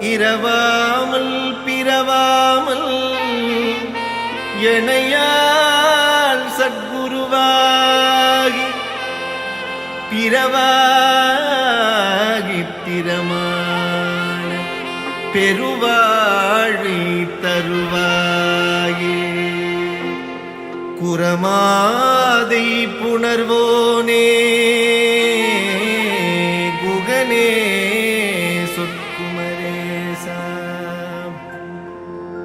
இரவாமல் பிறவாமல் எனையால் சத்குருவாகி பிறவாகி திறமான பெருவாழி தருவாயே. குரமாதை புணர்வோனே குகனே.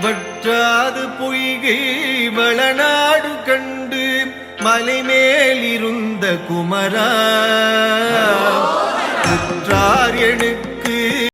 வற்றாது பொய்கை வளநாடு கண்டு மலை மேலிருந்த குமரா. குற்றார் எனக்கு